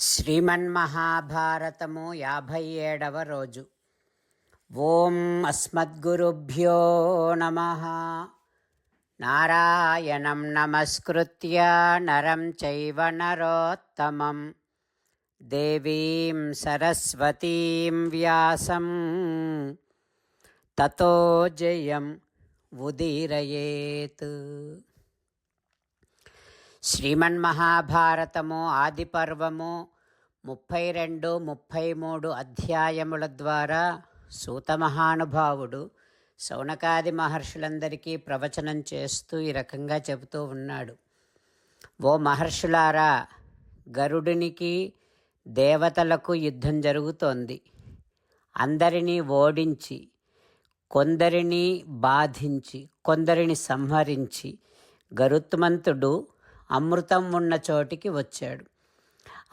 శ్రీమన్మహాభారతము యాభై ఏడవ రోజు. ఓం అస్మద్గురుభ్యో నమ. నారాయణం నమస్కృత్య నరం చైవ నరోత్తమం. దేవీం సరస్వతీం వ్యాసం. తతో జయం ఉదీరయేత్. శ్రీమన్మహాభారతము ఆది పర్వము ముప్పై రెండు ముప్పై మూడు అధ్యాయముల ద్వారా సూత మహానుభావుడు శౌనకాది మహర్షులందరికీ ప్రవచనం చేస్తూ ఈ రకంగా చెబుతూ ఉన్నాడు. ఓ మహర్షులారా గరుడునికి దేవతలకు యుద్ధం జరుగుతోంది. అందరినీ ఓడించి కొందరిని బాధించి కొందరిని సంహరించి గరుత్మంతుడు అమృతం ఉన్న చోటికి వచ్చాడు.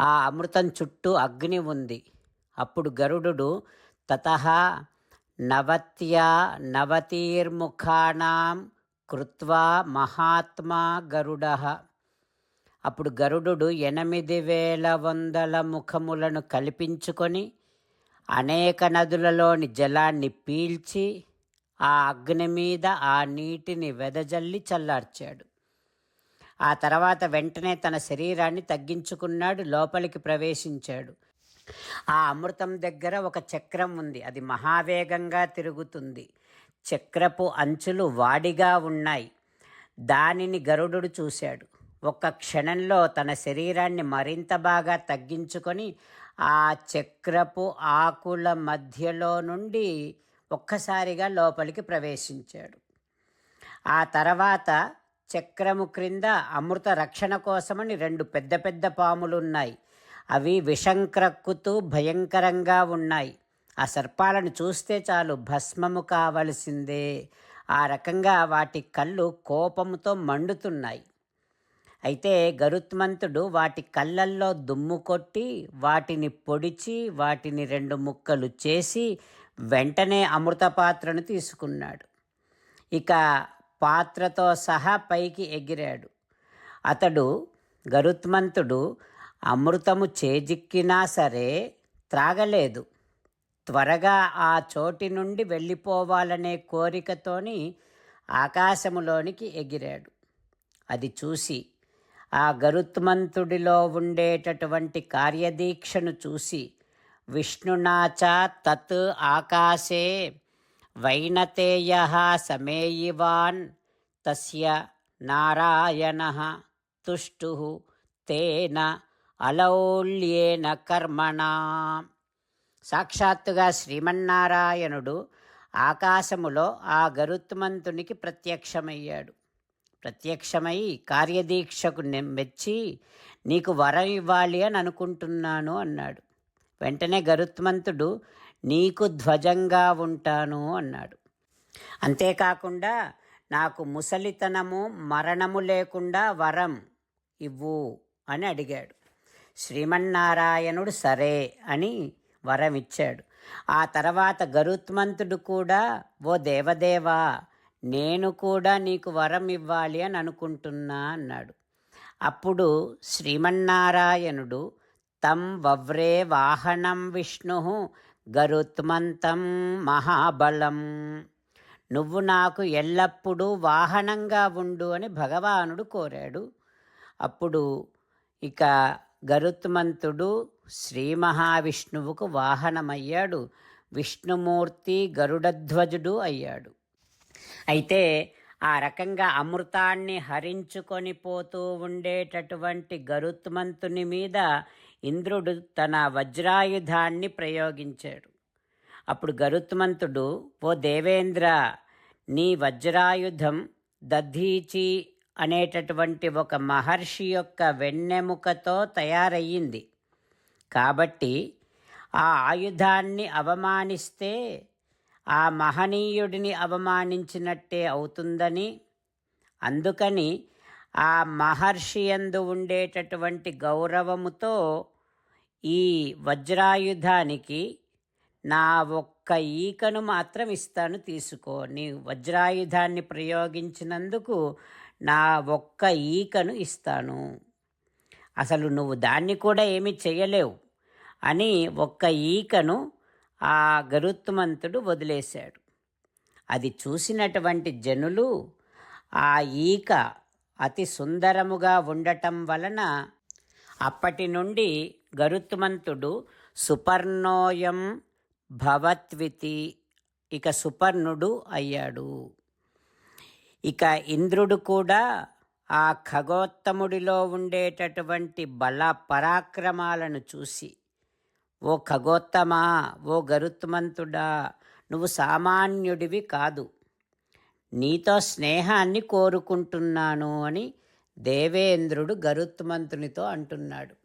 ఆ అమృతం చుట్టూ అగ్ని ఉంది. అప్పుడు గరుడు తత నవత్యా నవతీర్ముఖానాం కృత్వా మహాత్మా గరుడ. అప్పుడు గరుడు ఎనిమిది వేల వందల ముఖములను కల్పించుకొని అనేక నదులలోని జలాన్ని పీల్చి ఆ అగ్ని మీద ఆ నీటిని వెదజల్లి చల్లార్చాడు. ఆ తర్వాత వెంటనే తన శరీరాన్ని తగ్గించుకున్నాడు లోపలికి ప్రవేశించాడు. ఆ అమృతం దగ్గర ఒక చక్రం ఉంది. అది మహావేగంగా తిరుగుతుంది. చక్రపు అంచులు వాడిగా ఉన్నాయి. దానిని గరుడు చూశాడు. ఒక్క క్షణంలో తన శరీరాన్ని మరింత బాగా తగ్గించుకొని ఆ చక్రపు ఆకుల మధ్యలో నుండి ఒక్కసారిగా లోపలికి ప్రవేశించాడు. ఆ తర్వాత చక్రము క్రింద అమృత రక్షణ కోసమని రెండు పెద్ద పెద్ద పాములు ఉన్నాయి అవి విషంక్రక్కుతూ భయంకరంగా ఉన్నాయి. ఆ సర్పాలను చూస్తే చాలు భస్మము కావలసిందే. ఆ రకంగా వాటి కళ్ళు కోపముతో మండుతున్నాయి. అయితే గరుత్మంతుడు వాటి కళ్ళల్లో దుమ్ము కొట్టి వాటిని పొడిచి వాటిని రెండు ముక్కలు చేసి వెంటనే అమృత పాత్రను తీసుకున్నాడు. ఇక పాత్రతో సహా పైకి ఎగిరాడు. అతడు గరుత్మంతుడు అమృతము చేజిక్కినా సరే త్రాగలేదు. త్వరగా ఆ చోటి నుండి వెళ్ళిపోవాలనే కోరికతోని ఆకాశములోనికి ఎగిరాడు. అది చూసి ఆ గరుత్మంతుడిలో ఉండేటటువంటి కార్యదీక్షను చూసి విష్ణునాచ తత్ ఆకాశే వైనతేయ సమేయివాన్ తస్య నారాయణ తుష్టు తేన అలౌల్యేన కర్మణ. సాక్షాత్తుగా శ్రీమన్నారాయణుడు ఆకాశములో ఆ గరుత్మంతునికి ప్రత్యక్షమయ్యాడు. ప్రత్యక్షమై కార్యదీక్షకు మెచ్చి నీకు వరం ఇవ్వాలి అని అనుకుంటున్నాను అన్నాడు. వెంటనే గరుత్మంతుడు నీకు ధ్వజంగా ఉంటాను అన్నాడు. అంతేకాకుండా నాకు ముసలితనము మరణము లేకుండా వరం ఇవ్వు అని అడిగాడు. శ్రీమన్నారాయణుడు సరే అని వరం ఇచ్చాడు ఆ తర్వాత గరుత్మంతుడు కూడా ఓ దేవదేవా నేను కూడా నీకు వరం ఇవ్వాలి అని అనుకుంటున్నా అన్నాడు. అప్పుడు శ్రీమన్నారాయణుడు తం వవ్రే వాహనం విష్ణు గరుత్మంతం మహాబలం. నువ్వు నాకు ఎల్లప్పుడూ వాహనంగా ఉండు అని భగవానుడు కోరాడు. అప్పుడు ఇక గరుత్మంతుడు శ్రీ మహావిష్ణువుకు వాహనమయ్యాడు. విష్ణుమూర్తి గరుడధ్వజుడు అయ్యాడు. అయితే ఆ రకంగా అమృతాన్ని హరించుకొని పోతూ ఉండేటటువంటి గరుత్మంతుని మీద ఇంద్రుడు తన వజ్రాయుధాన్ని ప్రయోగించాడు. అప్పుడు గరుత్మంతుడు ఓ దేవేంద్ర నీ వజ్రాయుధం దధీచి అనేటటువంటి ఒక మహర్షి యొక్క వెన్నెముకతో తయారయ్యింది. కాబట్టి ఆ ఆయుధాన్ని అవమానిస్తే ఆ మహనీయుడిని అవమానించినట్టే అవుతుందని. అందుకని ఆ మహర్షి ఎందు ఉండేటటువంటి గౌరవముతో ఈ వజ్రాయుధానికి నా ఒక్క ఈకను మాత్రం ఇస్తాను తీసుకో. నీ వజ్రాయుధాన్ని ప్రయోగించినందుకు నా ఒక్క ఈకను ఇస్తాను. అసలు నువ్వు దాన్ని కూడా ఏమి చేయలేవు అని ఒక్క ఈకను ఆ గరుత్మంతుడు వదిలేశాడు. అది చూసినటువంటి జనులు ఆ ఈక అతి సుందరముగా ఉండటం వలన అప్పటి నుండి గరుత్మంతుడు సుపర్ణోయం భవత్వితి ఇక సుపర్ణుడు అయ్యాడు. ఇక ఇంద్రుడు కూడా ఆ ఖగోత్తముడిలో ఉండేటటువంటి బల పరాక్రమాలను చూసి ఓ ఖగోత్తమా ఓ గరుత్మంతుడా నువ్వు సామాన్యుడివి కాదు. నీతో స్నేహాన్ని కోరుకుంటున్నాను అని దేవేంద్రుడు గరుత్మంతునితో అంటున్నాడు.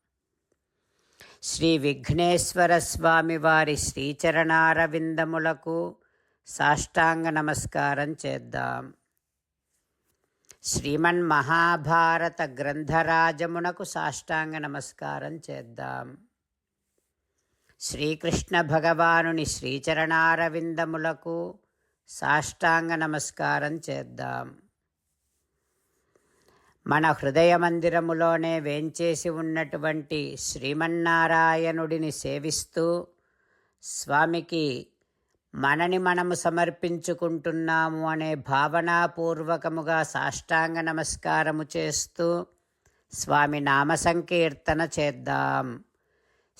శ్రీ విఘ్నేశ్వర స్వామి వారి శ్రీచరణారవిందములకు సాష్టాంగ నమస్కారం చేద్దాం. శ్రీమన్ మహాభారత గ్రంథరాజమునకు సాష్టాంగ నమస్కారం చేద్దాం. శ్రీకృష్ణ భగవానుని శ్రీచరణారవిందములకు సాష్టాంగ నమస్కారం చేద్దాం. మన హృదయ మందిరములోనే వేంచేసి ఉన్నటువంటి శ్రీమన్నారాయణుడిని సేవిస్తూ స్వామికి మనని మనము సమర్పించుకుంటున్నాము అనే భావనాపూర్వకముగా సాష్టాంగ నమస్కారము చేస్తూ స్వామి నామ సంకీర్తన చేద్దాం.